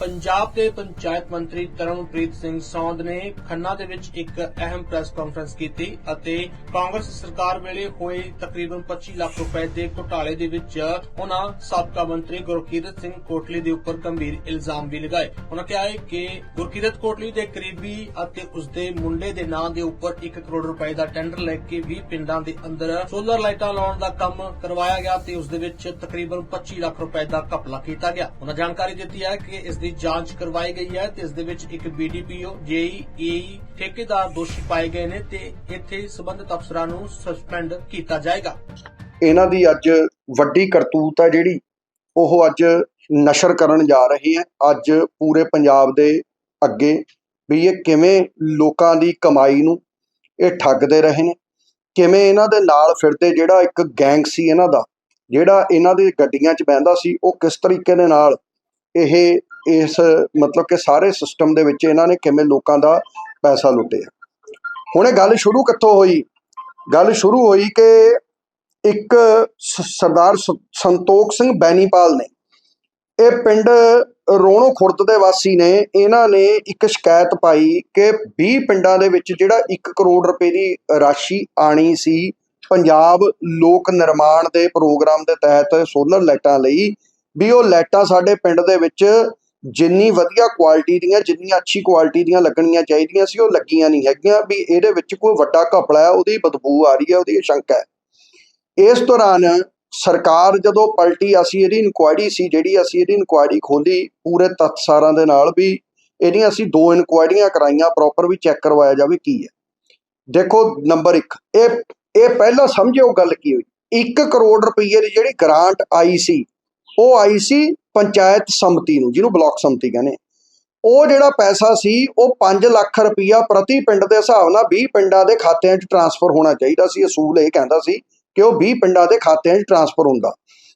ਪੰਜਾਬ ਦੇ ਪੰਚਾਇਤ ਮੰਤਰੀ ਤਰਨਪ੍ਰੀਤ ਸਿੰਘ ਸੌਂਦ ਨੇ ਖੰਨਾ ਦੇ ਵਿੱਚ ਇੱਕ ਅਹਿਮ ਪ੍ਰੈਸ ਕਾਨਫਰੰਸ ਕੀਤੀ ਅਤੇ ਕਾਂਗਰਸ ਸਰਕਾਰ ਵੇਲੇ ਹੋਏ ਤਕਰੀਬਨ 25 ਲੱਖ ਰੁਪਏ ਦੇ ਘੁਟਾਲੇ ਦੇ ਵਿੱਚ ਉਹਨਾਂ ਸਾਬਕਾ ਮੰਤਰੀ ਗੁਰਕੀਰਤ ਸਿੰਘ ਕੋਟਲੀ ਦੇ ਉੱਪਰ ਗੰਭੀਰ ਇਲਜ਼ਾਮ ਵੀ ਲਗਾਏ। ਉਹਨਾਂ ਕਿਹਾ ਹੈ ਕਿ ਗੁਰਕੀਰਤ ਕੋਟਲੀ ਦੇ ਕਰੀਬੀ ਅਤੇ ਉਸ ਦੇ ਮੁੰਡੇ ਦੇ ਨਾਂ ਦੇ ਉੱਪਰ 1 ਕਰੋੜ ਰੁਪਏ ਦਾ ਟੈਂਡਰ ਲੈ ਕੇ 20 ਪਿੰਡਾਂ ਦੇ ਅੰਦਰ ਸੋਲਰ ਲਾਈਟਾਂ ਲਾਉਣ ਦਾ ਕੰਮ ਕਰਵਾਇਆ ਗਿਆ ਤੇ ਉਸ ਦੇ ਵਿੱਚ ਤਕਰੀਬਨ 25 ਲੱਖ ਰੁਪਏ ਦਾ ਘਪਲਾ ਕੀਤਾ ਗਿਆ। ਉਹਨਾਂ ਜਾਣਕਾਰੀ ਦਿੱਤੀ ਹੈ ਕਿ ਇਸ ਦੀ ਜਾਂਚ ਕਰਵਾਈ ਗਈ ਹੈ ਤੇ ਇਸ ਦੇ ਵਿੱਚ ਇੱਕ ਬੀਡੀਪੀਓ ਜੇਈ ਠੇਕੇਦਾਰ ਦੋਸ਼ੀ ਪਾਏ ਗਏ ਨੇ ਤੇ ਇੱਥੇ ਸਬੰਧਤ ਅਫਸਰਾਂ ਨੂੰ ਸਸਪੈਂਡ ਕੀਤਾ ਜਾਏਗਾ। ਇਹਨਾਂ ਦੀ ਅੱਜ ਵੱਡੀ ਕਰਤੂਤ ਹੈ ਜਿਹੜੀ ਉਹ ਅੱਜ ਨਸ਼ਰ ਕਰਨ ਜਾ ਰਹੇ ਹੈ। ਅੱਜ ਪੂਰੇ ਪੰਜਾਬ ਦੇ ਅੱਗੇ ਵੀ ਇਹ ਕਿਵੇਂ ਲੋਕਾਂ ਦੀ ਕਮਾਈ ਨੂੰ ਇਹ ਠੱਗਦੇ ਰਹੇ ਨੇ, ਕਿਵੇਂ ਇਹਨਾਂ ਦੇ ਨਾਲ ਫਿਰਦੇ ਜਿਹੜਾ ਇੱਕ ਗੈਂਗ ਸੀ ਇਹਨਾਂ ਦਾ, ਜਿਹੜਾ ਇਹਨਾਂ ਦੇ ਗੱਡੀਆਂ 'ਚ ਬਹਿੰਦਾ ਸੀ, ਉਹ ਕਿਸ ਤਰੀਕੇ ਦੇ ਨਾਲ ਇਹ ਇਸ, ਮਤਲਬ ਕਿ ਸਾਰੇ ਸਿਸਟਮ ਦੇ ਵਿੱਚ ਇਹਨਾਂ ਨੇ ਕਿਵੇਂ ਲੋਕਾਂ ਦਾ ਪੈਸਾ ਲੁੱਟਿਆ। ਹੁਣ ਇਹ ਗੱਲ ਸ਼ੁਰੂ ਕਿੱਥੋਂ ਹੋਈ? ਗੱਲ ਸ਼ੁਰੂ ਹੋਈ ਕਿ ਇੱਕ ਸਰਦਾਰ ਸੰਤੋਖ ਸਿੰਘ ਬੈਨੀਪਾਲ ਨੇ, ਇਹ ਪਿੰਡ ਰੋਣੋ ਖੁਰਦ ਦੇ ਵਾਸੀ ਨੇ, ਇਹਨਾਂ ਨੇ ਇੱਕ ਸ਼ਿਕਾਇਤ ਪਾਈ ਕਿ 20 ਪਿੰਡਾਂ ਦੇ ਵਿੱਚ ਜਿਹੜਾ 1 ਕਰੋੜ ਰੁਪਏ ਦੀ ਰਾਸ਼ੀ ਆਣੀ ਸੀ, ਪੰਜਾਬ ਲੋਕ ਨਿਰਮਾਣ ਦੇ ਪ੍ਰੋਗਰਾਮ ਦੇ ਤਹਿਤ ਸੋਲਰ ਲਾਈਟਾਂ ਲਈ, ਵੀ ਉਹ ਲਾਈਟਾਂ ਸਾਡੇ ਪਿੰਡ ਦੇ ਵਿੱਚ ਜਿੰਨੀ ਵਧੀਆ ਕੁਆਲਿਟੀ ਦੀਆਂ ਜਿੰਨੀਆਂ ਅੱਛੀ ਕੁਆਲਿਟੀ ਦੀਆਂ ਲੱਗਣੀਆਂ ਚਾਹੀਦੀਆਂ ਸੀ, ਉਹ ਲੱਗੀਆਂ ਨਹੀਂ ਹੈਗੀਆਂ, ਵੀ ਇਹਦੇ ਵਿੱਚ ਕੋਈ ਵੱਡਾ ਘਪਲਾ ਹੈ, ਉਹਦੀ ਬਦਬੂ ਆ ਰਹੀ ਹੈ, ਉਹਦੀ ਸ਼ੰਕਾ ਹੈ। ਇਸ ਦੌਰਾਨ ਸਰਕਾਰ ਜਦੋਂ ਪਲਟੀ, ਅਸੀਂ ਇਹਦੀ ਇਨਕੁਆਇਰੀ ਸੀ, ਜਿਹੜੀ ਅਸੀਂ ਇਹਦੀ ਇਨਕੁਆਇਰੀ ਖੋਲੀ ਪੂਰੇ ਤੱਥਸਾਰਾਂ ਦੇ ਨਾਲ ਵੀ ਇਹਦੀਆਂ ਅਸੀਂ ਦੋ ਇਨਕੁਆਇਰੀਆਂ ਕਰਾਈਆਂ ਪ੍ਰੋਪਰ ਵੀ ਚੈੱਕ ਕਰਵਾਇਆ ਜਾਵੇ ਕੀ ਹੈ। ਦੇਖੋ ਨੰਬਰ 1 ਇਹ ਇਹ ਪਹਿਲਾਂ ਸਮਝਿਓ ਗੱਲ ਕੀ ਹੋਈ। 1 ਕਰੋੜ ਰੁਪਏ ਦੀ ਜਿਹੜੀ ਗ੍ਰਾਂਟ ਆਈ ਸੀ ਉਹ ਆਈ ਸੀ ਪੰਚਾਇਤ ਸਮਤੀ ਨੂੰ, ਜਿਹਨੂੰ ਬਲਾਕ ਸਮਤੀ ਕਹਿੰਦੇ ਉਹ ਜਿਹੜਾ ਪੈਸਾ ਸੀ, ਉਹ 5 ਲੱਖ ਰੁਪਇਆ ਪ੍ਰਤੀ ਪਿੰਡ ਦੇ ਹਿਸਾਬ ਨਾਲ 20 ਪਿੰਡਾਂ ਦੇ ਖਾਤਿਆਂ 'ਚ ਟਰਾਂਸਫਰ ਹੋਣਾ ਚਾਹੀਦਾ ਸੀ। ਅਸੂਲ ਇਹ ਕਹਿੰਦਾ ਸੀ ਕਿ ਉਹ 20 ਪਿੰਡਾਂ ਦੇ ਖਾਤਿਆਂ 'ਚ ਟਰਾਂਸਫਰ ਹੁੰਦਾ।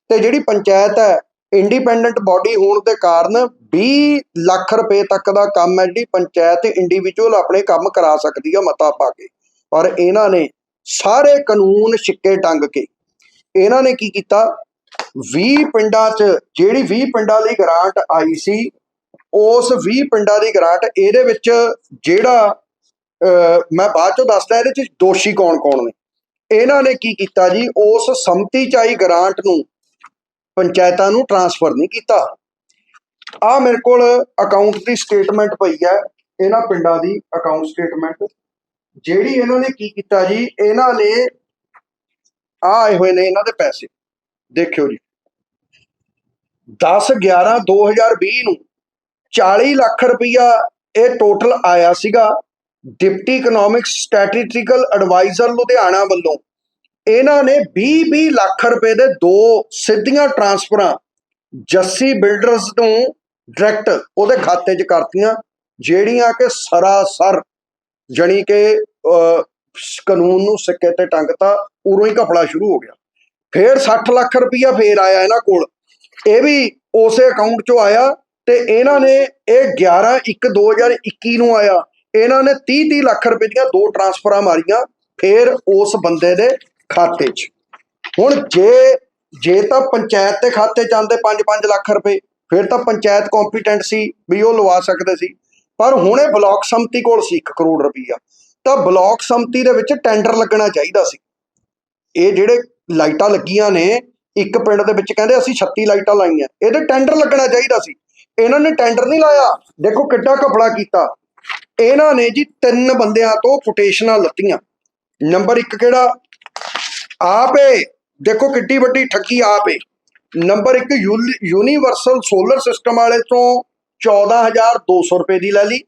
ਤੇ ਜਿਹੜੀ ਪੰਚਾਇਤ ਹੈ ਇੰਡੀਪੈਂਡੈਂਟ ਬਾਡੀ ਹੋਣ ਦੇ ਕਾਰਨ 20 ਲੱਖ ਰੁਪਏ ਤੱਕ ਦਾ ਕੰਮ ਹੈ, ਜਿਹੜੀ ਪੰਚਾਇਤ ਇੰਡੀਵਿਜੂਅਲ ਆਪਣੇ ਕੰਮ ਕਰਾ ਸਕਦੀ ਹੈ ਮਤਾ ਪਾ ਕੇ। ਪਰ ਇਹਨਾਂ ਨੇ ਸਾਰੇ ਕਾਨੂੰਨ ਛਿੱਕੇ ਟੰਗ ਕੇ। ਇਹਨਾਂ ਨੇ ਕੀ ਕੀਤਾ? 20 ਪਿੰਡਾਂ 'ਚ ਜਿਹੜੀ 20 ਪਿੰਡਾਂ ਲਈ ਗ੍ਰਾਂਟ ਆਈ ਸੀ ਉਸ 20 ਪਿੰਡਾਂ ਦੀ ਗ੍ਰਾਂਟ ਇਹਦੇ ਵਿੱਚ ਜਿਹੜਾ ਅਹ, ਮੈਂ ਬਾਅਦ ਚੋਂ ਦੱਸਦਾ ਇਹਦੇ 'ਚ ਦੋਸ਼ੀ ਕੌਣ-ਕੌਣ ਨੇ। ਇਹਨਾਂ ਨੇ ਕੀ ਕੀਤਾ ਜੀ? ਉਸ ਸੰਮਤੀ ਚ ਆਈ ਗ੍ਰਾਂਟ ਨੂੰ ਪੰਚਾਇਤਾਂ ਨੂੰ ਟਰਾਂਸਫਰ ਨਹੀਂ ਕੀਤਾ। ਆ ਮੇਰੇ ਕੋਲ ਅਕਾਊਂਟ ਦੀ ਸਟੇਟਮੈਂਟ ਪਈ ਹੈ ਇਹਨਾਂ ਪਿੰਡਾਂ ਦੀ ਅਕਾਊਂਟ ਸਟੇਟਮੈਂਟ ਜਿਹੜੀ ਇਹਨਾਂ ਨੇ ਕੀ ਕੀਤਾ ਜੀ? ਇਹਨਾਂ ਨੇ ਆ ਆਏ ਹੋਏ ਨੇ ਇਹਨਾਂ ਦੇ ਪੈਸੇ। ਦੇਖਿਓ ਜੀ। 10 11 2020 ਨੂੰ 40 ਲੱਖ ਰੁਪਈਆ ਇਹ ਟੋਟਲ ਆਇਆ ਸੀਗਾ deputy economic statistical adviser Ludhiana ਵੱਲੋਂ। ਇਹਨਾਂ ਨੇ 20-20 ਲੱਖ ਰੁਪਏ ਦੇ ਦੋ ਸਿੱਧੀਆਂ ਟਰਾਂਸਫਰਾਂ ਜੱਸੀ ਬਿਲਡਰਸ ਤੋਂ ਡਾਇਰੈਕਟ ਉਹਦੇ ਖਾਤੇ 'ਚ ਕਰਤੀਆਂ ਜਿਹੜੀਆਂ ਕਿ ਸਰਾਸਰ ਜਣੀ ਕਿ ਅਹ, ਕਾਨੂੰਨ ਨੂੰ ਸਿੱਕੇ ਤੇ ਟੰਗਤਾ ਉਰੋਂ ਹੀ ਘਪਲਾ ਸ਼ੁਰੂ ਹੋ ਗਿਆ। ਫੇਰ 60 ਲੱਖ ਰੁਪਈਆ ਫੇਰ ਆਇਆ ਇਹਨਾਂ ਕੋਲ। ਇਹ ਵੀ ਉਸੇ ਅਕਾਊਂਟ 'ਚੋਂ ਆਇਆ ਤੇ ਇਹਨਾਂ ਨੇ ਇਹ 11 1 2021 ਨੂੰ ਆਇਆ। ਇਹਨਾਂ ਨੇ 30 30 ਲੱਖ ਰੁਪਏ ਦੀਆਂ ਦੋ ਟਰਾਂਸਫਰਾਂ ਮਾਰੀਆਂ ਫਿਰ ਉਸ ਬੰਦੇ ਦੇ ਖਾਤੇ 'ਚ। ਹੁਣ ਜੇ ਜੇ ਤਾਂ ਪੰਚਾਇਤ ਦੇ ਖਾਤੇ 'ਚ ਆਉਂਦੇ 5-5 ਲੱਖ ਰੁਪਏ, ਫਿਰ ਤਾਂ ਪੰਚਾਇਤ ਕੰਪੀਟੈਂਟ ਸੀ ਵੀ ਉਹ ਲਵਾ ਸਕਦੇ ਸੀ। ਪਰ ਹੁਣ ਇਹ ਬਲਾਕ ਸੰਮਤੀ ਕੋਲ ਸੀ 1 ਕਰੋੜ ਰੁਪਈਆ। ਤਾਂ ਬਲਾਕ ਸੰਮਤੀ ਦੇ ਵਿੱਚ ਟੈਂਡਰ ਲੱਗਣਾ ਚਾਹੀਦਾ ਸੀ। ਇਹ ਜਿਹੜੇ ਲਾਈਟਾਂ ਲੱਗੀਆਂ ਨੇ, ਇੱਕ ਪਿੰਡ ਦੇ ਵਿੱਚ ਕਹਿੰਦੇ ਅਸੀਂ 36 ਲਾਈਟਾਂ ਲਾਈਆਂ। ਇਹਦੇ ਟੈਂਡਰ ਲੱਗਣਾ ਚਾਹੀਦਾ ਸੀ। ਇਹਨਾਂ ਨੇ ਟੈਂਡਰ ਨਹੀਂ ਲਾਇਆ। ਦੇਖੋ ਕਿੱਡਾ ਘਪਲਾ ਕੀਤਾ। ਇਹਨਾਂ ਨੇ ਜੀ ਤਿੰਨ ਬੰਦਿਆਂ ਤੋਂ ਕੋਟੇਸ਼ਨਾਂ ਲੱਤੀਆਂ। ਨੰਬਰ 1 ਕਿਹੜਾ? ਆਪੇ ਦੇਖੋ ਕਿੱਡੀ ਵੱਡੀ ਠੱਗੀ ਆਪੇ ਨੰਬਰ 1 ਯੂਨੀਵਰਸਲ ਸੋਲਰ ਸਿਸਟਮ ਵਾਲੇ ਤੋਂ 14200 ਰੁਪਏ ਦੀ ਲੈ ਲਈ।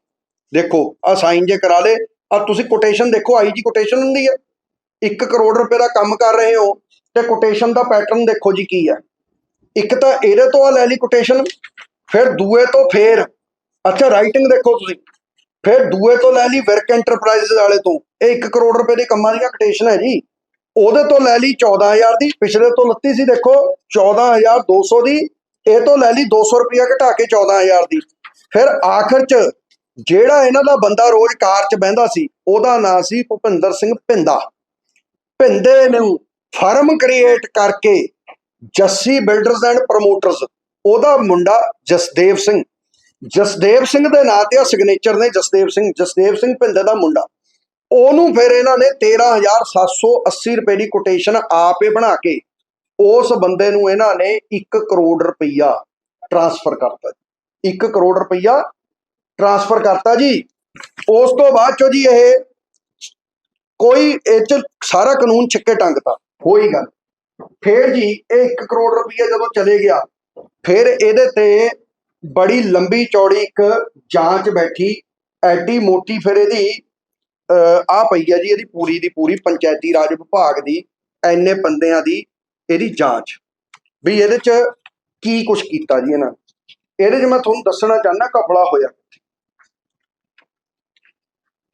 ਦੇਖੋ ਆ ਸਾਈਨ ਜੇ ਕਰਾ ਲੇ ਆ ਤੁਸੀਂ ਕੋਟੇਸ਼ਨ ਦੇਖੋ, ਆਈ ਜੀ ਕੋਟੇਸ਼ਨ ਹੁੰਦੀ ਹੈ। 1 ਕਰੋੜ ਰੁਪਏ ਦਾ ਕੰਮ ਕਰ ਰਹੇ ਹੋ। ਤੇ ਕੋਟੇਸ਼ਨ ਦਾ ਪੈਟਰਨ ਦੇਖੋ ਜੀ ਕੀ ਹੈ। ਇੱਕ ਤਾਂ ਇਹਦੇ ਤੋਂ ਆ ਲੈ ਲਈ ਕੋਟੇਸ਼ਨ ਫਿਰ ਦੂਏ ਤੋਂ ਫੇਰ। ਅੱਛਾ ਰਾਈਟਿੰਗ ਦੇਖੋ ਤੁਸੀਂ। ਫਿਰ ਦੂਏ ਤੋਂ ਲੈ ਲਈ ਵਰਕ ਐਂਟਰਪ੍ਰਾਈਜ਼ ਵਾਲੇ ਤੋਂ। ਇਹ 1 ਕਰੋੜ ਰੁਪਏ ਦੇ ਕੰਮਾਂ ਦੀਆਂ ਕੋਟੇਸ਼ਨ ਹੈ ਜੀ। ਉਹਦੇ ਤੋਂ ਲੈ ਲਈ 14000 ਦੀ, ਪਿਛਲੇ ਤੋਂ ਲੱਤੀ ਸੀ ਦੇਖੋ 14200 ਦੀ ਇਹ ਤੋਂ ਲੈ ਲਈ 200 ਰੁਪਇਆ ਘਟਾ ਕੇ 14000 ਦੀ। ਫਿਰ ਆਖਰ ਚ ਜਿਹੜਾ ਇਹਨਾਂ ਦਾ ਬੰਦਾ ਰੋਜ਼ ਕਾਰ 'ਚ ਬਹਿੰਦਾ ਸੀ, ਉਹਦਾ ਨਾਂ ਸੀ ਭੁਪਿੰਦਰ ਸਿੰਘ ਭਿੰਦਾ ਭਿੰਦੇ ਨੂੰ ਫਰਮ ਕ੍ਰੀਏਟ ਕਰਕੇ ਜੱਸੀ ਬਿਲਡਰਸ ਐਂਡ ਪ੍ਰੋਮੋਟਰਸ, ਉਹਦਾ ਮੁੰਡਾ ਜਸਦੇਵ ਸਿੰਘ। ਜਸਦੇਵ ਸਿੰਘ ਦੇ ਨਾਂ ਤੇ ਆ ਸਿਗਨੇਚਰ ਨੇ ਜਸਦੇਵ ਸਿੰਘ। ਜਸਦੇਵ ਸਿੰਘ ਭਿੰਦੇ ਦਾ ਮੁੰਡਾ। ਉਹਨੂੰ ਫਿਰ ਇਹਨਾਂ ਨੇ 13780 ਰੁਪਏ ਦੀ ਕੋਟੇਸ਼ਨ ਆਪੇ ਬਣਾ ਕੇ ਉਸ ਬੰਦੇ ਨੂੰ ਇਹਨਾਂ ਨੇ 1 ਕਰੋੜ ਰੁਪਈਆ ਟ੍ਰਾਂਸਫਰ ਕਰਤਾ 1 ਕਰੋੜ ਰੁਪਈਆ ਟ੍ਰਾਂਸਫਰ ਕਰਤਾ ਜੀ। ਉਸ ਤੋਂ ਬਾਅਦ ਚੋ ਜੀ ਇਹ ਕੋਈ ਇਹ ਚ ਸਾਰਾ ਕਾਨੂੰਨ ਛਿੱਕੇ ਟੰਗਤਾ। ਹੋਈ ਗੱਲ। ਫੇਰ ਜੀ ਇਹ 1 ਕਰੋੜ ਰੁਪਈਆ ਜਦੋਂ ਚਲੇ ਗਿਆ, ਫਿਰ ਇਹਦੇ ਤੇ ਬੜੀ ਲੰਬੀ ਚੌੜੀ ਇੱਕ ਜਾਂਚ ਬੈਠੀ, ਐਡੀ ਮੋਟੀ ਫਿਰ ਇਹਦੀ ਆ ਪਈ ਹੈ ਜੀ ਇਹਦੀ ਪੂਰੀ ਦੀ ਪੂਰੀ ਪੰਚਾਇਤੀ ਰਾਜ ਵਿਭਾਗ ਦੀ, ਐਨੇ ਬੰਦਿਆਂ ਦੀ ਇਹਦੀ ਜਾਂਚ। ਵੀ ਇਹਦੇ ਚ ਕੀ ਕੁਝ ਕੀਤਾ ਜੀ ਇਹਨਾਂ ਇਹਦੇ ਚ ਮੈਂ ਤੁਹਾਨੂੰ ਦੱਸਣਾ ਚਾਹੁੰਦਾ ਕਪੜਾ ਹੋਇਆ।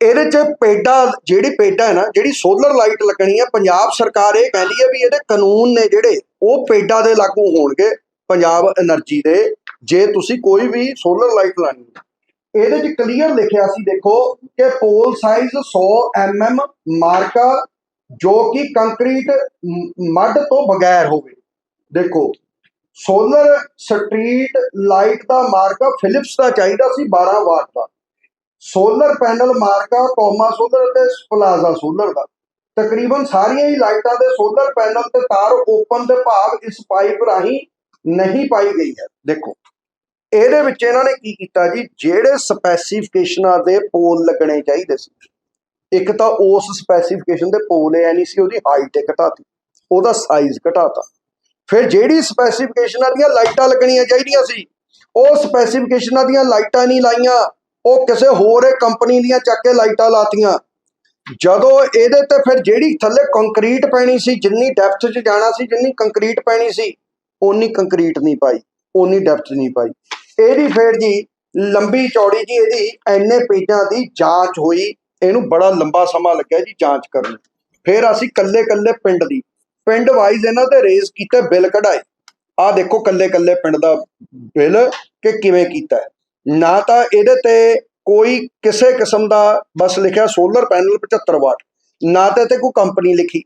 ਇਹਦੇ ਚ ਪੇਡਾ ਜਿਹੜੀ ਪੇਡਾ ਹੈ ਨਾ, ਜਿਹੜੀ ਸੋਲਰ ਲਾਈਟ ਲੱਗਣੀ ਹੈ, ਪੰਜਾਬ ਸਰਕਾਰ ਇਹ ਕਹਿੰਦੀ ਹੈ ਵੀ ਇਹਦੇ ਕਾਨੂੰਨ ਨੇ ਜਿਹੜੇ, ਉਹ ਪੇਡਾ ਦੇ ਲਾਗੂ ਹੋਣਗੇ ਪੰਜਾਬ એનર્ਜੀ ਦੇ, ਜੇ ਤੁਸੀਂ ਕੋਈ ਵੀ ਸੋਲਰ ਲਾਈਟ ਲਾਣੀ ਹੈ। ਇਹਦੇ ਚ ਕਲੀਅਰ ਲਿਖਿਆ ਸੀ, ਦੇਖੋ, ਕਿ ਪੋਲ ਸਾਈਜ਼ 100 ਐਮਐਮ ਮਾਰਕਾ, ਜੋ ਕਿ ਕੰਕਰੀਟ ਮੱਡ ਤੋਂ ਬਗੈਰ ਹੋਵੇ। ਦੇਖੋ ਸੋਲਰ ਸਟਰੀਟ ਲਾਈਟ ਦਾ ਮਾਰਕਾ ਫਿਲਿਪਸ ਦਾ ਚਾਹੀਦਾ ਸੀ 12 ਵਾਟ ਦਾ। ਸੋਲਰ ਪੈਨਲ ਮਾਰਕਾ, ਕੋਮਾ ਸੋਲਰ ਤੇ ਪਲਾਜ਼ਾ ਸੋਲਰ ਦਾ। ਤਕਰੀਬਨ ਸਾਰੀਆਂ ਹੀ ਲਾਈਟਾਂ ਦੇ ਸੋਲਰ ਪੈਨਲ ਤੇ ਤਾਰ ਓਪਨ ਦੇ ਭਾਵ ਇਸ ਪਾਈਪ ਰਾਹੀਂ ਨਹੀਂ ਪਾਈ ਗਈ ਹੈ। ਦੇਖੋ, ਇਹਦੇ ਵਿੱਚ ਇਹਨਾਂ ਨੇ ਕੀ ਕੀਤਾ ਜੀ? ਜਿਹੜੇ ਸਪੈਸੀਫਿਕੇਸ਼ਨਾਂ ਦੇ ਪੋਲ ਲੱਗਣੇ ਚਾਹੀਦੇ ਸੀ। ਇੱਕ ਤਾਂ ਉਸ ਸਪੈਸੀਫਿਕੇਸ਼ਨ ਦੇ ਪੋਲ ਐ ਨਹੀਂ ਸੀ, ਉਹਦੀ ਹਾਈਟ ਘਟਾਤੀ। ਉਹਦਾ ਸਾਈਜ਼ ਘਟਾਤਾ। ਫਿਰ ਜਿਹੜੀ ਸਪੈਸੀਫਿਕੇਸ਼ਨਾਂ ਦੀਆਂ ਲਾਈਟਾਂ ਲੱਗਣੀਆਂ ਚਾਹੀਦੀਆਂ ਸੀ, ਉਹ ਸਪੈਸੀਫਿਕੇਸ਼ਨਾਂ ਦੀਆਂ ਲਾਈਟਾਂ ਨਹੀਂ ਲਾਈਆਂ। ਉਹ ਕਿਸੇ ਹੋਰ ਕੰਪਨੀ ਦੀਆਂ ਚੱਕ ਕੇ ਲਾਈਟਾਂ ਲਾਤੀਆਂ। ਜਦੋਂ ਇਹਦੇ ਤੇ ਫਿਰ ਜਿਹੜੀ ਥੱਲੇ ਕੰਕਰੀਟ ਪੈਣੀ ਸੀ, ਜਿੰਨੀ ਡੈਪਥ 'ਚ ਜਾਣਾ ਸੀ, ਜਿੰਨੀ ਕੰਕਰੀਟ ਪੈਣੀ ਸੀ, ਓਨੀ ਕੰਕਰੀਟ ਨਹੀਂ ਪਾਈ, ਓਨੀ ਡੈਪਥ ਨਹੀਂ ਪਾਈ। ਇਹਦੀ ਫਿਰ ਜੀ ਲੰਬੀ ਚੌੜੀ ਜੀ ਇਹਦੀ ਐਨੇ ਪੇਜਾਂ ਦੀ ਜਾਂਚ ਹੋਈ, ਇਹਨੂੰ ਬੜਾ ਲੰਬਾ ਸਮਾਂ ਲੱਗਿਆ ਜੀ ਜਾਂਚ ਕਰਨ। ਫਿਰ ਅਸੀਂ ਕੱਲੇ ਕੱਲੇ ਪਿੰਡ ਦੀ, ਪਿੰਡ ਵਾਈਜ਼ ਇਹਨਾਂ ਤੇ ਰੇਜ਼ ਕੀਤੇ, ਬਿੱਲ ਕਢਾਏ। ਆਹ ਦੇਖੋ ਕੱਲੇ ਕੱਲੇ ਪਿੰਡ ਦਾ ਬਿੱਲ ਕਿ ਕਿਵੇਂ ਕੀਤਾ ਹੈ। ਨਾ ਤਾਂ ਇਹਦੇ ਤੇ ਕੋਈ ਕਿਸੇ ਕਿਸਮ ਦਾ ਬਸ ਲਿਖਿਆ ਸੋਲਰ ਪੈਨਲ 75 ਵਾਟ ਨਾ ਤੇ ਤੇ ਕੋਈ ਕੰਪਨੀ ਲਿਖੀ,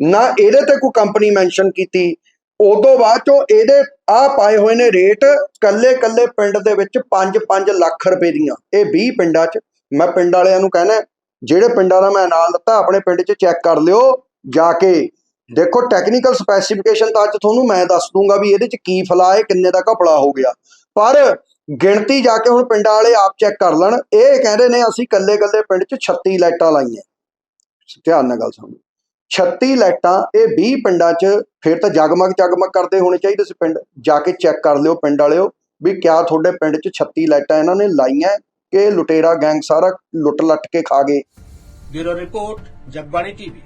ਨਾ ਇਹਦੇ ਤੇ ਕੋਈ ਕੰਪਨੀ ਮੈਂਸ਼ਨ ਕੀਤੀ। ਉਦੋਂ ਬਾਅਦ ਚੋਂ ਇਹਦੇ ਆ ਪਾਏ ਹੋਏ ਨੇ ਰੇਟ ਕੱਲੇ ਕੱਲੇ ਪਿੰਡ ਦੇ ਵਿੱਚ 5-5 ਲੱਖ ਰੁਪਏ ਦੀਆਂ। ਇਹ 20 ਪਿੰਡਾਂ 'ਚ, ਮੈਂ ਪਿੰਡ ਵਾਲਿਆਂ ਨੂੰ ਕਹਿਣਾ, ਜਿਹੜੇ ਪਿੰਡਾਂ ਦਾ ਮੈਂ ਨਾਮ ਦਿੱਤਾ, ਆਪਣੇ ਪਿੰਡ 'ਚ ਚੈੱਕ ਕਰ ਲਿਓ, ਜਾ ਕੇ ਦੇਖੋ ਟੈਕਨੀਕਲ ਸਪੈਸੀਫਿਕੇਸ਼ਨ ਤਾਂ ਅੱਜ ਤੁਹਾਨੂੰ ਮੈਂ ਦੱਸ ਦੂੰਗਾ ਵੀ ਇਹਦੇ 'ਚ ਕੀ ਫਲਾ ਹੈ, ਕਿੰਨੇ ਦਾ ਘਪਲਾ ਹੋ ਗਿਆ। ਪਰ ਗਿਣਤੀ ਜਾ ਕੇ ਹੁਣ ਪਿੰਡਾਂ ਵਾਲੇ ਆਪ ਚੈੱਕ ਕਰ ਲੈਣ। ਇਹ ਕਹਿੰਦੇ ਨੇ ਅਸੀਂ ਕੱਲੇ ਕੱਲੇ ਪਿੰਡ 'ਚ 36 ਲਾਈਟਾਂ ਲਾਈਆਂ। ਧਿਆਨ ਨਾਲ ਗੱਲ ਸੁਣੋ। 36 ਲਾਈਟਾਂ, ਇਹ 20 ਪਿੰਡਾਂ 'ਚ ਫਿਰ ਤਾਂ ਜਗਮਗ ਜਗਮਗ ਕਰਦੇ ਹੋਣੇ ਚਾਹੀਦੇ ਸੀ ਪਿੰਡ। ਜਾ ਕੇ ਚੈੱਕ ਕਰ ਲਿਓ ਪਿੰਡ ਵਾਲਿਓ ਵੀ ਕਿਆ ਤੁਹਾਡੇ ਪਿੰਡ 'ਚ 36 ਲਾਈਟਾਂ ਇਹਨਾਂ ਨੇ ਲਾਈਆਂ ਕਿ ਲੁਟੇਰਾ ਗੈਂਗ ਸਾਰਾ ਲੁੱਟ ਲੱਟ ਕੇ ਖਾ ਗਏ। Bureau report, Jagbani TV.